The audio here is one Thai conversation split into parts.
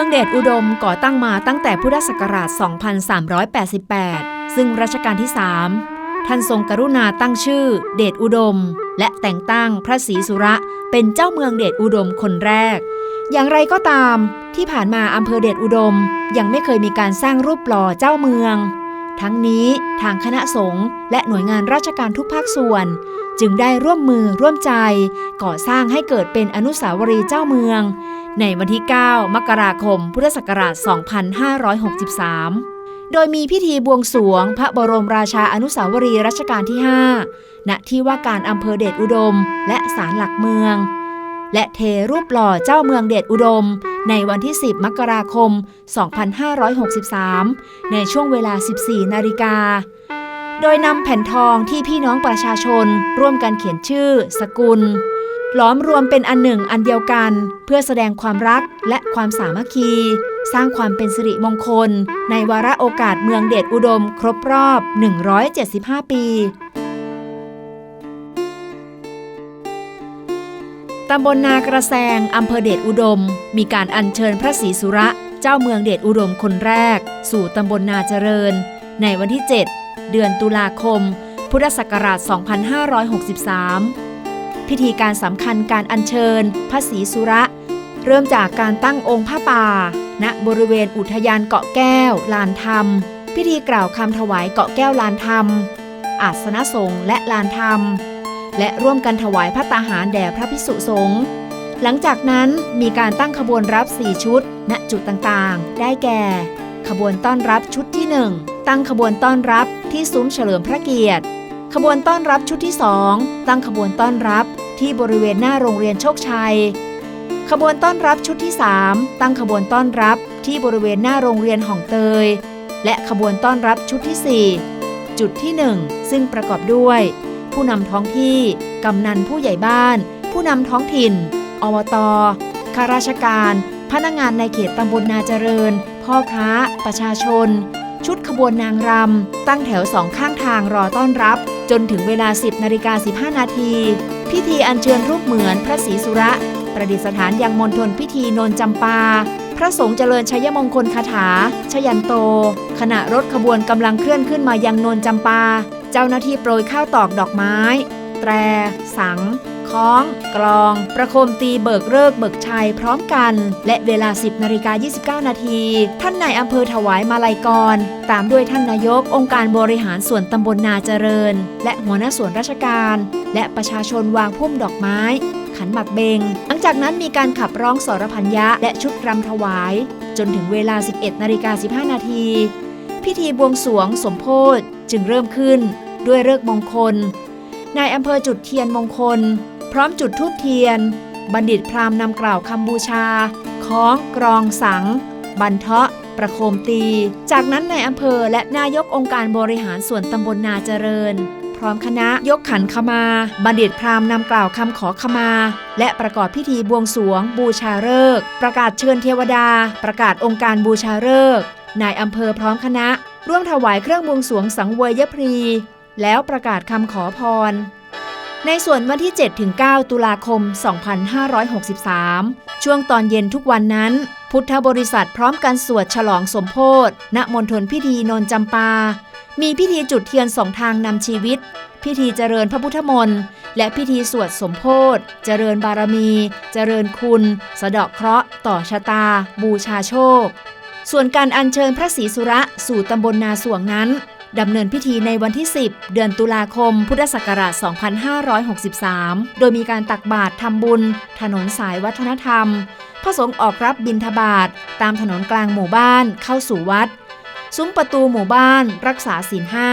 มืองเดชอุดมก่อตั้งมาตั้งแต่พุทธศักราช 2388 ซึ่งรัชกาลที่ 3 ท่านทรงกรุณาตั้งชื่อ เดชอุดม และแต่งตั้งพระศรีสุระเป็นเจ้าเมืองเดชอุดมคนแรก อย่างไรก็ตาม ที่ผ่านมาอำเภอเดชอุดม ยังไม่เคยมีการสร้างรูปหล่อเจ้าเมือง ทั้งนี้ทางคณะสงฆ์และหน่วยงานราชการทุกภาคส่วน จึงได้ร่วมมือร่วมใจ ก่อสร้างให้เกิดเป็นอนุสาวรีย์เจ้าเมือง ในวันที่ 9 มกราคม พุทธศักราช 2563 โดยมีพิธีบวงสรวงพระบรมราชาอนุสาวรีย์รัชกาลที่ 5 ณ ที่ว่าการอำเภอเดชอุดม และศาลหลักเมือง และเทรูปหล่อเจ้าเมืองเดชอุดม ในวันที่ 10 มกราคม 2563 ในช่วงเวลา 14 นาฬิกาโดยนำแผ่นทองที่พี่น้องประชาชนร่วมกันเขียนชื่อ สกุล ล้อมรวมเป็นอันหนึ่งอันเดียวกัน เพื่อแสดงความรักและความสามัคคี สร้างความเป็นสิริมงคล ในวาระโอกาสเมืองเดชอุดม ครบรอบ 175 ปีตำบลนากระแซงอำเภอเดชอุดม มีการอัญเชิญพระศรีสุระ เจ้าเมืองเดชอุดมคนแรก สู่ตำบลนาเจริญ ในวันที่ 7 เดือนตุลาคม พุทธศักราช 2563 พิธีการสำคัญการอัญเชิญ พระศรีสุระ เริ่มจากการตั้งองค์พระป่า ณบริเวณอุทยานเกาะแก้ว ลานธรรม พิธีกล่าวคำถวายเกาะแก้วลานธรรม อาสนะสงฆ์และลานธรรม และร่วมกันถวายพระตาหารแด่พระภิกษุสงฆ์หลังจากนั้นมีการตั้งขบวนรับ 4 ชุด ณจุดต่างๆ ได้แก่ ขบวนต้อนรับชุดที่ 1 ตั้งขบวนต้อนรับที่ซุ้มเฉลิมพระเกียรติ ขบวนต้อนรับชุดที่ 2 ตั้งขบวนต้อนรับ ที่บริเวณหน้าโรงเรียนโชคชัย ขบวนต้อนรับชุดที่ 3 ตั้งขบวนต้อนรับที่บริเวณหน้าโรงเรียนห่องเตย และขบวนต้อนรับชุดที่ 4 จุดที่ 1 ซึ่งประกอบด้วย ผู้นำท้องที่ กำนันผู้ใหญ่บ้าน ผู้นำท้องถิ่นอบตข้าราชการ พนักงานในเขตตำบลนาเจริญ พ่อค้า ประชาชน ชุดขบวนนางรำตั้งแถวสองข้างทางรอต้อนรับ จนถึงเวลา 10นาฬิกา15 นาที พิธีอัญเชิญรูปเหมือนพระศรีสุระ ประดิษฐานยังมณฑลพิธีนนจำปา พระสงฆ์เจริญชัยมงคลคาถา ชยันโต ขณะรถขบวนกำลังเคลื่อนขึ้นมายังนนจำปา เจ้าหน้าที่โปรยข้าวตอกดอกไม้ แตร สัง คล้อง กลอง ประโคมตีเบิกเลิกเบิกชัยพร้อมกัน และเวลา 10นาฬิกา29 นาที ท่านนายอำเภอถวายมาลัยกร ตามด้วยท่านนายกองค์การบริหารส่วนตำบลนาเจริญ และหัวหน้าส่วนราชการ และประชาชนวางพุ่มดอกไม้ ขันหมักเบง หลังจากนั้นมีการขับร้องสรพัญญะและชุดรำถวาย จนถึงเวลา 11นาฬิกา15 นาที พิธีบวงสวงสมโพธจึงเริ่มขึ้นด้วยเลิกมงคล นายอำเภอจุดเทียนมงคล พร้อมจุดทูบเทียน บัณฑิตพราหมณ์นำกล่าวคำบูชาคล้องกรองสัง บันเทาะ ประโคมตี จากนั้นนายอำเภอและนายกองค์การบริหารส่วนตำบลนาเจริญ พร้อมคณะยกขันขมา บัณฑิตพราหมณ์นำกล่าวคำขอขมา และประกอบพิธีบวงสรวง บูชาฤกษ์ประกาศเชิญเทวดา ประกาศองค์การบูชาฤกษ์นายอำเภอพร้อมคณะ ร่วมถวายเครื่องบวงสรวงสังเวยพรี แล้วประกาศคำขอพร ในส่วนวันที่ 7-9 ตุลาคม 2563 ช่วงตอนเย็นทุกวันนั้น พุทธบริษัทพร้อมกันสวดฉลองสมโพธิณมณฑลพิธีนนจำปา มีพิธีจุดเทียนสองทางนำชีวิต พิธีเจริญพระพุทธมนต์และพิธีสวดสมโพธิเจริญบารมี เจริญคุณ สะเดาะเคราะห์ ต่อชะตา บูชาโชค ส่วนการอัญเชิญพระศรีสุระสู่ตำบลนาสวงนั้น ดำเนินพิธีในวันที่ 10 เดือนตุลาคม พุทธศักราช 2563 โดยมีการตักบาตรทำบุญ ถนนสายวัฒนธรรม พระสงฆ์ออกรับบิณฑบาตตามถนนกลางหมู่บ้านเข้าสู่วัด ซุ้มประตูหมู่บ้านรักษาศีลห้า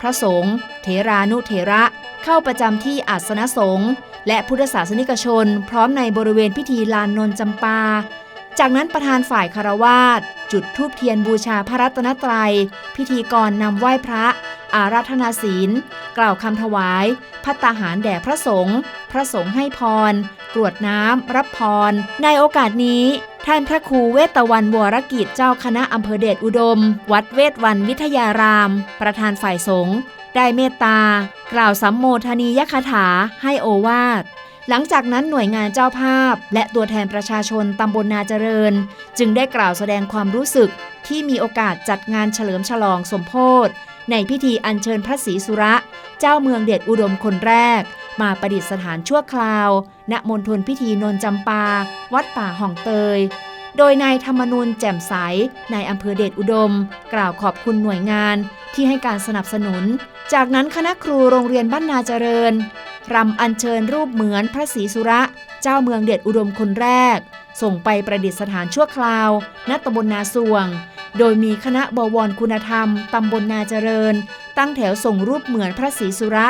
พระสงฆ์เถรานุเถระเข้าประจำที่อาสนะสงฆ์และพุทธศาสนิกชน พร้อมในบริเวณพิธีลานนนจำปา จากนั้นประธานฝ่ายคารวาสจุดธูปเทียนบูชาพระรัตนตรัย พิธีกรนำไหว้พระ อาราธนาศีล กล่าวคำถวาย พัตตาหารแด่พระสงฆ์พระสงฆ์ให้พร กรวดน้ำ รับพร ในโอกาสนี้ ท่านพระครูเวตตวันวรกิจเจ้าคณะอำเภอเดชอุดม วัดเวทวันวิทยาราม ประธานฝ่ายสงฆ์ได้เมตตา กล่าวสัมโมทนียคาถาให้โอวาท หลังจากนั้นหน่วยงานเจ้าภาพ และตัวแทนประชาชนตำบลนาเจริญ จึงได้กล่าวแสดงความรู้สึกที่มีโอกาสจัดงานเฉลิมฉลองสมโพธิในพิธีอัญเชิญพระศรีสุระ เจ้าเมืองเดชอุดมคนแรก มาประดิษฐานชั่วคราว ณมณฑลพิธีนนจำปา วัดป่าห่องเตย โดยนายธรรมนูญแจ่มใสนายอำเภอเดชอุดม กล่าวขอบคุณหน่วยงานที่ให้การสนับสนุน จากนั้นคณะครูโรงเรียนบ้านนาเจริญ รำอัญเชิญรูปเหมือนพระศรีสุระ เจ้าเมืองเดชอุดมคนแรก ส่งไปประดิษฐานชั่วคราว ณตำบลนาสวง โดยมีคณะบวรคุณธรรม ตำบลนาเจริญ ตั้งแถวส่งรูปเหมือนพระศรีสุระ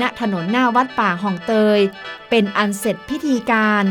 ณถนนหน้าวัดป่าห่องเตย เป็นอันเสร็จพิธีการ